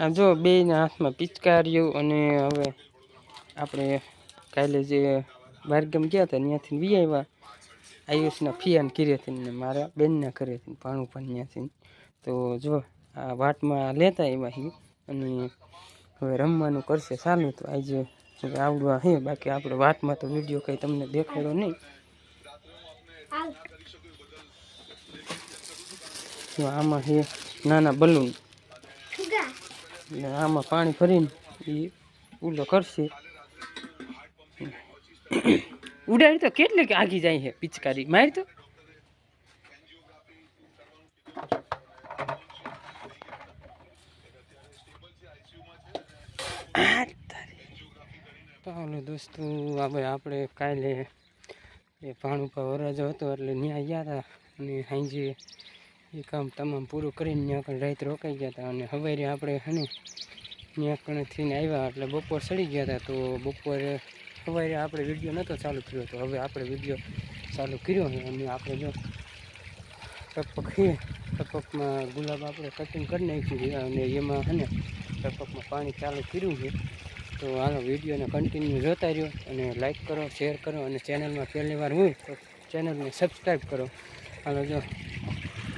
આમ જો બેયના હાથમાં પિચકાર્યું અને હવે આપણે કાલે જે બારગામ ગયા હતા, ત્યાંથી વી આવ્યા આયુષના ફિયાન કર્યાથી ને મારા બેનના કર્યાથી ભાણું પણ ત્યાંથી તો જો આ વાટમાં લેતા આવ્યા છીએ અને હવે રમવાનું કરશે ચાલુ તો આજે હવે આવડવા હે, બાકી આપણે વાતમાં તો વીડિયો કંઈ તમને દેખાડો નહીં. આમાં હે નાના બલૂન. એટલે આમાં પાણી ભરીને એ ઉલો કરશે ઉડાડી તો કેટલે કે આગી જાય છે પિચકારી મારી તો. તો દોસ્તો આપણે આપણે કાલે એ ભાણું ઉપર વરરાજો હતો એટલે ત્યાં ગયા હતા અને સાંજે એ કામ તમામ પૂરું કરીને ત્યાં પણ રાત રોકાઈ ગયા હતા અને સવારે આપણે હને ત્યાં થઈને આવ્યા એટલે બપોર સડી ગયા હતા તો બપોરે સવારે આપણે વીડિયો નહોતો ચાલુ કર્યો તો હવે આપણે વીડિયો ચાલુ કર્યો અને આપણે જો ટપક છે, ટપકમાં ગુલાબ આપણે કટિંગ કરી નાખ્યું છે અને એમાં હને ટપકમાં પાણી ચાલુ કર્યું છે. તો હાલો વિડીયોને કન્ટિન્યુ જોતા રહ્યો અને લાઇક કરો શેર કરો અને ચેનલમાં પહેલી વાર હોય તો ચેનલને સબસ્ક્રાઈબ કરો. હાલો જો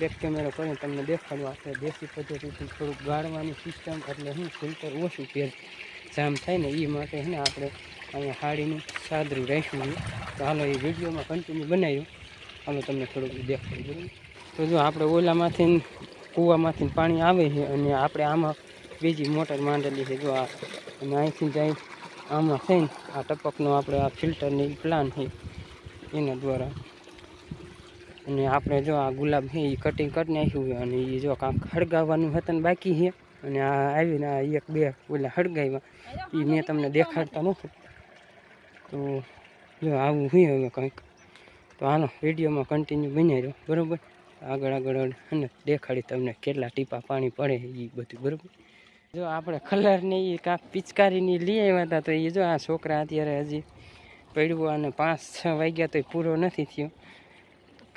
બેક કેમેરો કરીને તમને દેખાડું આપણે દેશી પદ્ધતિથી થોડુંક ગાળવાની સિસ્ટમ એટલે શું ફિલ્ટર ઓછું તેલ જામ થાય ને એ માટે છે ને આપણે અહીંયા હાડીનું સાદરું રાખ્યું તો હાલો એ વિડીયોમાં કન્ટિન્યુ બનાવ્યું. હાલો તમને થોડુંક દેખાડું બરાબર તો જો આપણે ઓલામાંથી કૂવામાંથી પાણી આવે છે અને આપણે આમાં બીજી મોટર માંડેલી છે. જો આ અને અહીંથી જાય આમાં થઈને આ ટપકનો આપણે આ ફિલ્ટરની પ્લાન છે એના દ્વારા. અને આપણે જો આ ગુલાબ છે એ કટિંગ કરી નાખ્યું અને એ જો કાંક હળગાવવાનું હતું ને બાકી છે. અને આ આવીને આ એક બે ઓલા હળગાવ્યા. એ મેં તમને દેખાડતા નથી તો જો આવું હોય હવે કંઈક. તો હાલો વિડીયોમાં કન્ટિન્યુ બની રહ્યો બરાબર? આગળ આગળ અને દેખાડી તમને કેટલા ટીપા પાણી પડે એ બધું, બરાબર? જો આપણે કલરની એ કાંક પિચકારીની લઈ આવ્યા હતા, તો એ જો આ છોકરા અત્યારે હજી પડ્યું અને પાંચ છ વાગ્યા તો પૂરો નથી થયો.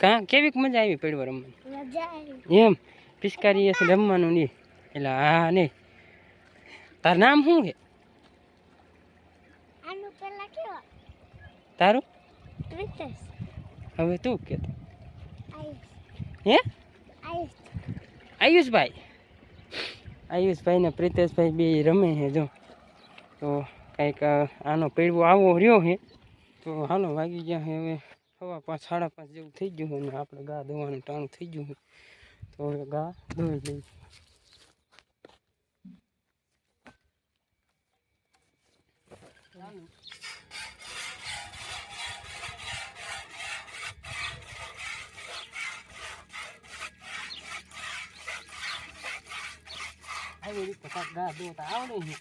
કાં? કેવીક મજા આવી પડવા રમવાની? એમ? પિચકારી હશે રમવાનું નહીં એટલે હા નહીં તાર નામ શું છે? કેવા? તારું? હવે તું કે. હે? આયુષભાઈ આયુષભાઈ. ને પ્રિતેશભાઈ બે રમે છે જો. તો કંઈક આનો પેડવો આવો રહ્યો છે. તો હાલો વાગી ગયા છે હવે પાંચ સાડા પાંચ જેવું થઈ ગયું હોય ને આપણે ગા ધોવાનું ટાણું થઈ ગયું હોય, તો હવે ગા ધોઈ લઈએ આવી રીતે કાંક ગા દોતા આવડે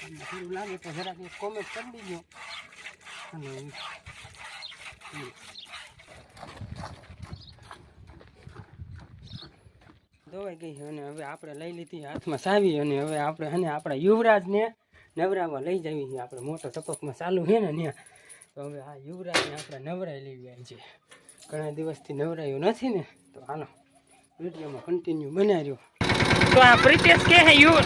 છે થોડું લાગે તો જરાક કોમેન્ટ કરી દીજો અને. ધોવાઈ ગઈ અને હવે આપણે લઈ લીધી હાથમાં સાવી અને હવે આપણે અને આપણા યુવરાજને નવરામાં લઈ જવી છે. આપણે મોટો ટપકમાં ચાલુ છે ને ત્યાં. તો હવે આ યુવરાજને આપણે નવરાઈ લેવી આવી છે. ઘણા દિવસથી નવરાયું નથી ને. તો હાલો, વિડીયોમાં કન્ટિન્યુ બનાવ્યો તો આ પ્રિતેશ કે હે યુ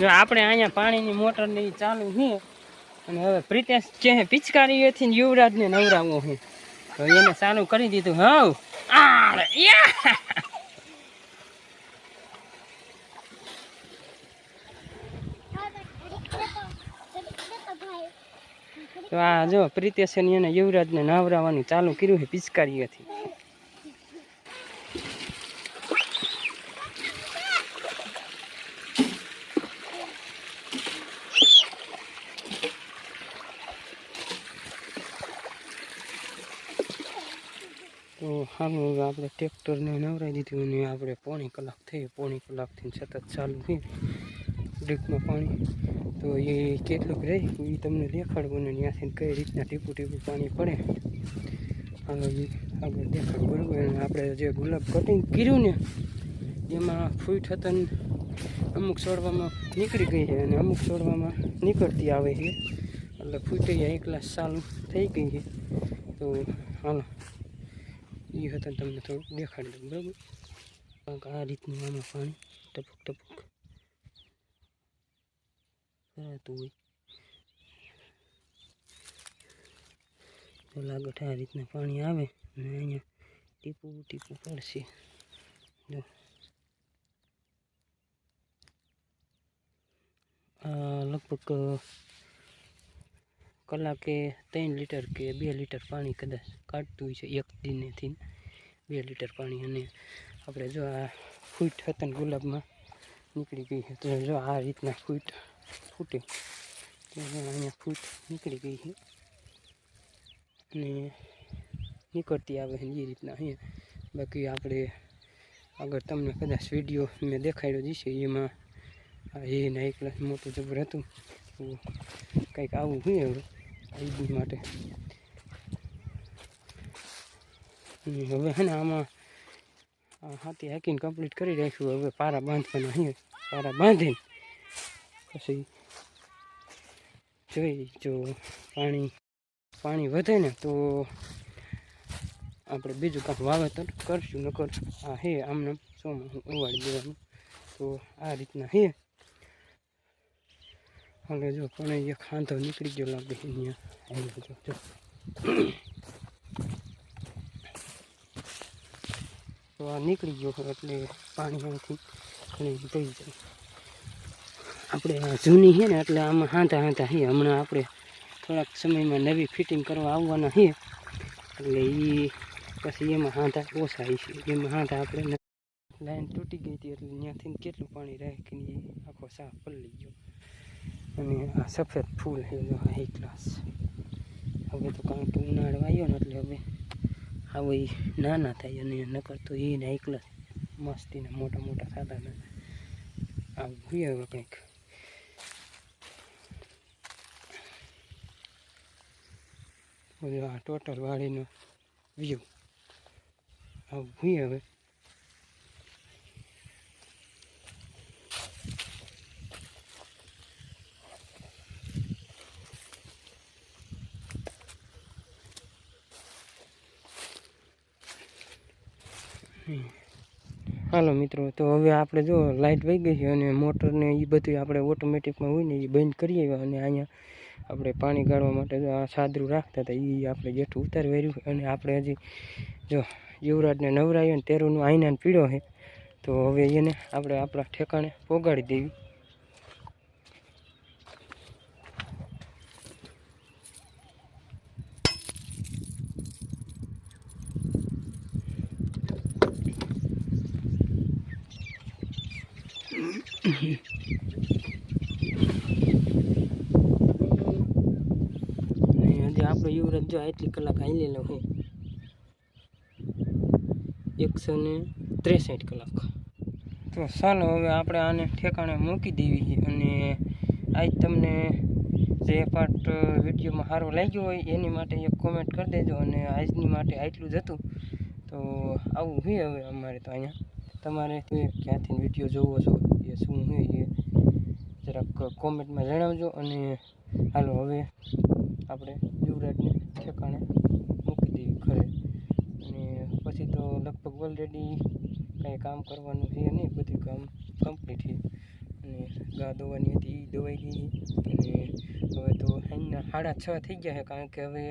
જો આપણે અહીંયા પાણીની મોટરની ચાલુ છે. અને હવે પ્રિતેશ કે હે પિચકારી એથી યુવરાજને નવરાવવો છે તો એને ચાલુ કરી દીધું, હવ તો આ જો પ્રિતેશ એને યુવરાજને નવરાવવાનું ચાલુ કર્યું છે પિચકારીએથી તો હાલો આપણે ટ્રેક્ટરને નવરાઈ દીધું અને આપણે પોણી કલાક થઈ, પોણી કલાકથી સતત ચાલુ થઈ ડ્રીપમાં પાણી. તો એ કેટલુંક રહે, એ તમને દેખાડવું ને ત્યાંથી કઈ રીતના ટીપું ટીપું પાણી પડે. હાલ આપણે દેખાડવું બરાબર? આપણે જે ગુલાબ કટિંગ કર્યું ને, એમાં ફૂટ હતા ને, અમુક છોડવામાં નીકળી ગઈ છે અને અમુક છોડવામાં નીકળતી આવે છે. એટલે ફૂટે એક ગ્લાસ ચાલુ થઈ ગઈ છે. તો હાલો. એ હતા તમને થોડુંક દેખાડી દઉં બરાબર કાંઈક આ રીતનું આમાં પાણી ટપક ટપક કરાતું હોય તો લાગટ આ રીતના પાણી આવે અને અહીંયા ટીપું ટીપું પડશે જો આ લગભગ કલાકે ત્રણ લીટર કે બે લીટર પાણી કદાચ કાઢતું હોય છે, એક દિનેથી બે લીટર પાણી. અને આપણે જો આ ફૂટ હતા ગુલાબમાં, નીકળી ગઈ છે. તો જો આ રીતના ફૂટ ફૂટે. તો અહીંયા ફૂટ નીકળી ગઈ છે. અને નીકળતી આવે છે એ રીતના અહીંયા. બાકી આપણે આગળ તમને કદાચ વીડિયો મેં દેખાડ્યો જશે એમાં આ એ ના એક મોટું જબર હતું. કંઈક આવું હોય હવે. આઈડી માટે. હવે હે ને આમાં હાથી હાકીને કમ્પ્લીટ કરી રાખ્યું. હવે પારા બાંધવાના અહીંયા. પારા બાંધીને પછી જોઈ જો પાણી પાણી વધે ને તો આપણે બીજું કાંઈ વાવેતર કરશું. નકર આ હે આમને સોમાં ઉવાડી દેવાનું. તો આ રીતના હે. હવે જો પણ એ ખાંધો નીકળી ગયો લાગે અહીંયા. જો જો. તો આ નીકળી ગયો એટલે પાણી અહીંથી ઘણી થઈ જાય. આપણે જૂની છે ને એટલે આમાં હાંધા હાંધા છે. હમણાં આપણે થોડાક સમયમાં નવી ફિટિંગ કરવા આવવાના છે. એટલે એ પછી એમાં હાંધા ઓછા છે. એમાં હાંધા આપણે લાઈન તૂટી ગઈ હતી એટલે ત્યાંથી કેટલું પાણી રાખીને કે આખો સાફ પલળી ગયો. અને આ સફેદ ફૂલ છે હાઈ ક્લાસ હવે તો કારણ કે ઉનાળો આવ્યો ને એટલે હવે આવો એ નાના થાય અને નકર તો એ હાઈ ક્લાસ મસ્તીને મોટા મોટા થતા ને આવું જોઈએ હવે કંઈક. આ ટોટલ વાળીનો વ્યૂ આવું જોઈએ હવે. હાલો મિત્રો, તો હવે આપણે જો લાઇટ વહી ગઈ છે અને મોટરને એ બધું આપણે ઓટોમેટિકમાં હોય ને એ બંધ કરી આવ્યા અને અહીંયા આપણે પાણી ગાળવા માટે જો આ સાદરું રાખતા હતા એ આપણે જેઠું ઉતારી વર્યું અને આપણે હજી જો યુવરાજને નવરાયો ને તેરુંનું આઈનાને પીળો છે, તો હવે એને આપણે આપણા ઠેકાણે પોગાડી દેવી અને હજી આપણો યુવરાજ જો આટલી કલાક હાલેલો હું એકસો ને ત્રેસઠ કલાક. તો ચાલો હવે આપણે આને ઠેકાણે મૂકી દેવી છે અને આજ તમને જે પાર્ટ વિડીયોમાં સારો લાગ્યો હોય એની માટે એક કોમેન્ટ કરી દેજો અને આજની માટે આટલું જ હતું. તો આવું હોય હવે અમારે તો અહીંયા. તમારે ક્યાંથી વીડિયો જોવો છો એ શું હોય એ જરાક કોમેન્ટમાં જણાવજો અને હાલો હવે આપણે યુવરાજને ઠેકાણે મૂકી દઈએ ઘરે. અને પછી તો લગભગ ઓલરેડી કાંઈ કામ કરવાનું છે નહીં, બધું કામ કમ્પ્લીટ છે. અને ગા દોવાની હતી એ દોવાઈ ગઈ. અને હવે તો સાંજના સાડા છ થઈ ગયા છે, કારણ કે હવે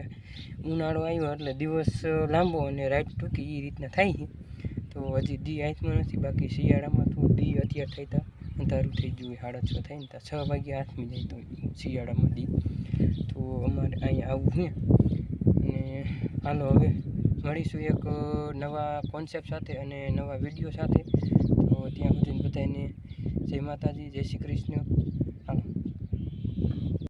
ઉનાળો આવ્યો એટલે દિવસ લાંબો અને રાત ટૂંકી એ રીતના થાય છે. તો હજી દી હાથમાં નથી, બાકી શિયાળામાં તો દી અત્યારે થતા અંધારું થઈ ગયું સાડા છ થાય ને છ વાગે આઠમી જાય તો શિયાળામાં દી તો અમારે અહીંયા આવવું છે. અને હાલો હવે મળીશું એક નવા કોન્સેપ્ટ સાથે અને નવા વીડિયો સાથે. તો ત્યાં સુધી બધાને જય માતાજી, જય શ્રી કૃષ્ણ.